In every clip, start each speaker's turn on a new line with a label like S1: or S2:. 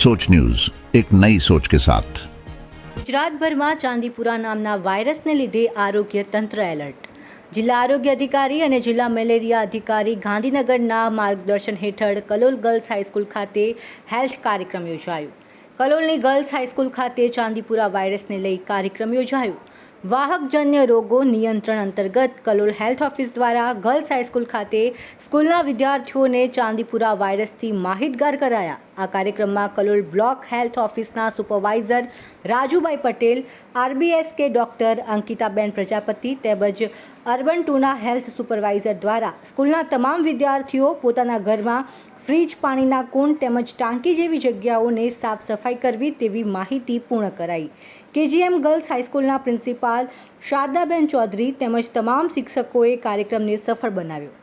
S1: सोच न्यूज एक नई सोच के साथ
S2: ગુજરાતભરમાં ચાંદીપુરા નામના વાયરસને લીધે આરોગ્ય તંત્ર એલર્ટ જિલ્લા આરોગ્ય અધિકારી અને જિલ્લા મેલેરિયા અધિકારી ગાંધીનગરના માર્ગદર્શન હેઠળ કલોલ ગર્લ્સ હાઈસ્કૂલ ખાતે હેલ્થ કાર્યક્રમ યોજાયો કલોલની ગર્લ્સ હાઈસ્કૂલ ખાતે ચાંદીપુરા વાયરસને લઈ કાર્યક્રમ યોજાયો વાહકજન્ય રોગો નિયંત્રણ અંતર્ગત કલોલ હેલ્થ ઓફિસ દ્વારા ગર્લ્સ હાઈસ્કૂલ ખાતે સ્કૂલના વિદ્યાર્થીઓને ચાંદીપુરા વાયરસથી માહિતગાર કરાયા. આ કાર્યક્રમમાં કલોલ બ્લોક હેલ્થ ઓફિસના supervisor Rajubhai Patel RBS K doctor Ankitaben Prajapati તેમજ અર્બન ટુના હેલ્થ સુપરવાઇઝર દ્વારા સ્કૂલના તમામ વિદ્યાર્થીઓ પોતાના ઘરમાં ફ્રીજ પાણીના કુંડ તેમજ ટાંકી જેવી જગ્યાઓને સાફ સફાઈ કરવી તેવી માહિતી પૂર્ણ કરાઈ. કેજીએમ ગર્લ્સ હાઈસ્કૂલના પ્રિન્સિપાલ શારદાબેન ચૌધરી તેમજ તમામ શિક્ષકોએ કાર્યક્રમને સફળ બનાવ્યો.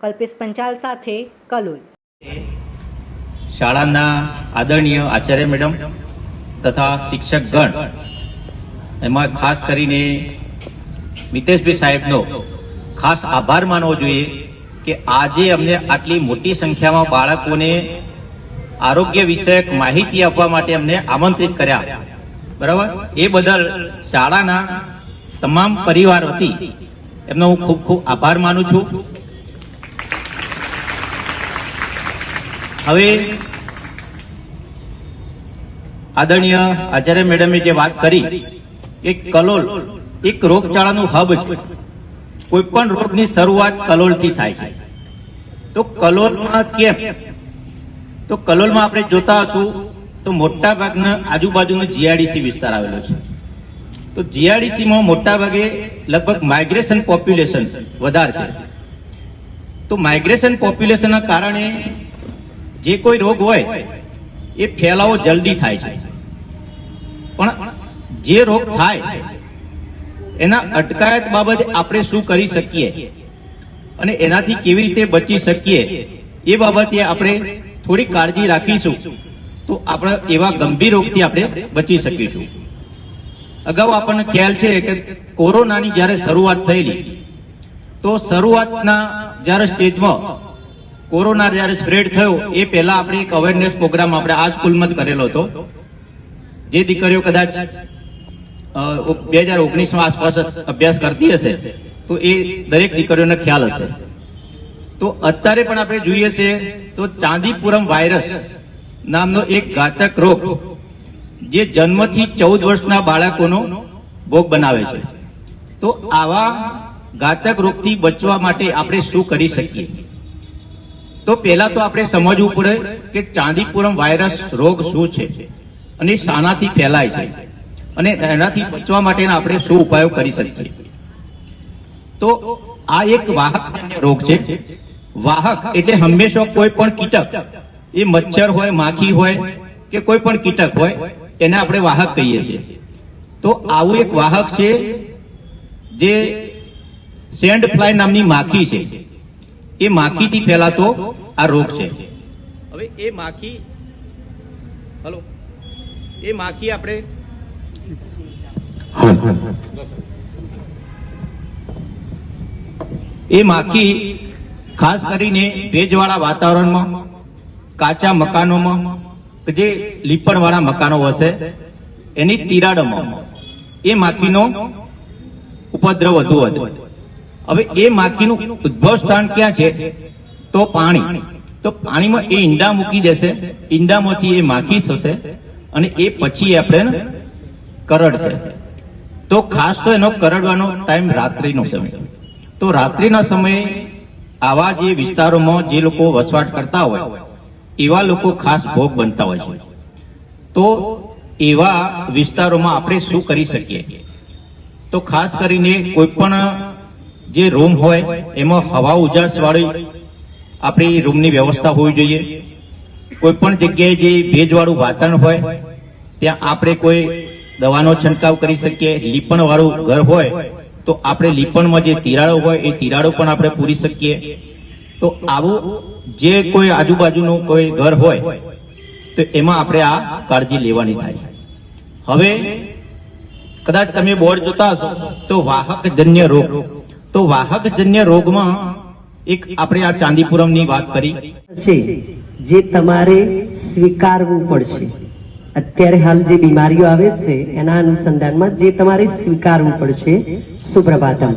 S2: કલ્પેશ પંચાલ સાથે કલોલ.
S3: શાળાના આદરણીય આચાર્ય મેડમ તથા શિક્ષકગણ, એમાં ખાસ કરીને મિતેશભાઈ સાહેબનો ખાસ આભાર માનવો જોઈએ કે આજે અમને આટલી મોટી સંખ્યામાં બાળકોને આરોગ્ય વિષયક માહિતી આપવા માટે અમને આમંત્રિત કર્યા. બરાબર? એ બદલ શાળાના તમામ પરિવાર વતી એમનો હું ખૂબ ખૂબ આભાર માનું છું. હવે આદરણીય આચાર્ય મેડમે જે વાત કરી કે કલોલ એક રોગચાળાનું હબ છે. કોઈ પણ રોગની શરૂઆત કલોલથી થાય છે. તો કલોલમાં કેમ? તો કલોલમાં આપણે જોતા હશું તો મોટા ભાગના આજુબાજુનો જીઆરડીસી વિસ્તાર આવેલો છે. તો જીઆરડીસીમાં મોટા ભાગે લગભગ માઇગ્રેશન પોપ્યુલેશન વધારે છે. તો માઇગ્રેશન પોપ્યુલેશનના કારણે જે કોઈ રોગ હોય, એ ફેલાવો જલ્દી થાય છે. પણ જે રોગ થાય, એના અટકાયત બાબતે આપણે શું કરી શકીએ? અને એનાથી કેવી રીતે બચી શકીએ? એ બાબતે આપણે થોડી કાળજી રાખીશું. તો આપણે એવા ગંભીર રોગથી આપણે બચી શકીશું અગાઉ આપણને ખ્યાલ છે કે કોરોનાની જ્યારે શરૂઆત થયેલી, તો શરૂઆતના જ્યારે સ્ટેજમાં કોરોના જ્યારે સ્પ્રેડ થયો, એ પહેલા આપણે એક અવેરનેસ પ્રોગ્રામ આપણે આ સ્કૂલમાં જ કરેલો હતો. જે દીકરીઓ કદાચ બે હજાર ઓગણીસમાં આસપાસ અભ્યાસ કરતી હશે, તો એ દરેક દીકરીઓને ખ્યાલ હશે. તો અત્યારે પણ આપણે જોઈએ છે તો ચાંદીપુરમ વાયરસ નામનો એક ઘાતક રોગ જે જન્મથી ચૌદ વર્ષના બાળકોનો ભોગ બનાવે છે. તો આવા ઘાતક રોગથી બચવા માટે આપણે શું કરી શકીએ? તો પહેલા તો આપણે સમજવું પડે કે ચાંદીપુરમ વાયરસ રોગ શું છે અને શાનાથી ફેલાય છે અને એનાથી બચવા માટેના આપણે શું ઉપાયો કરી શકીએ? તો આ એક વાહક રોગ છે. વાહક એટલે હંમેશા કોઈ પણ કીટક એ મચ્છર હોય માખી હોય કે કોઈ પણ કીટક હોય એને આપણે વાહક કહીએ છીએ. તો આવું એક વાહક છે જે સેન્ડ ફ્લાય નામની માખી છે. એ માખીથી ફેલાતો આ રોગ છે. હવે એ માખી હલો એ માખી આપણે એ માખી ખાસ કરીને ભેજવાળા વાતાવરણમાં કાચા મકાનોમાં જે લીપણવાળા મકાનો હશે, એની તિરાડોમાં એ માખીનો ઉપદ્રવ વધુ હતો હવે એ માખીનું ઉદ્ભવ સ્થાન ક્યાં છે? તો પાણી. તો પાણીમાં એ ઈંડા મૂકી દેશે, ઈંડામાંથી એ માખી થશે અને એ પછી આપણે કરડશે. તો ખાસ તો એનો કરડવાનો ટાઈમ રાત્રિનો સમય. તો રાત્રિના સમયે આવા જે વિસ્તારોમાં જે લોકો વસવાટ કરતા હોય એવા લોકો ખાસ ભોગ બનતા હોય છે. તો એવા વિસ્તારોમાં આપણે શું કરી શકીએ? તો ખાસ કરીને કોઈ પણ જે રૂમ હોય, એમાં હવા ઉજાસ વાળી આપણી રૂમની વ્યવસ્થા હોવી જોઈએ. કોઈ પણ જગ્યાએ જે ભેજવાળું વાતાવરણ હોય, ત્યાં આપણે કોઈ દવાનો છંટકાવ કરી શકીએ. લીપણ વાળું ઘર હોય, તો આપણે લીપણમાં જે તિરાડો હોય, એ તિરાડો પણ આપણે પૂરી શકીએ. તો આવું જે કોઈ આજુબાજુનું કોઈ ઘર હોય, તો એમાં આપણે આ કાળજી લેવાની થાય. હવે કદાચ તમે બોર્ડ જોતા હશો, તો વાહકજન્ય રોગ. તો વાહકજન્ય રોગમાં એક આપણે આ ચાંદીપુરમની વાત કરી.
S4: છે, જે તમારે સ્વીકારવું પડશે. અત્યારે હાલ જે બીમારીઓ આવે છે, એના અનુસંધાનમાં જે તમારે સ્વીકારવું પડશે, સુપ્રભાતમ.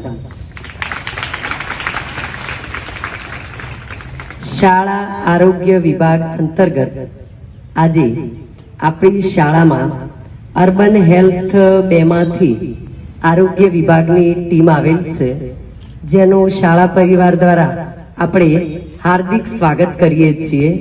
S4: શાળા આરોગ્ય વિભાગ અંતર્ગત. આજે આપણી શાળામાં અર્બન હેલ્થ બેમાંથી આરોગ્ય વિભાગની ટીમ આવેલ છે, જેનો શાળા પરિવાર દ્વારા આપણે હાર્દિક સ્વાગત કરીએ છીએ.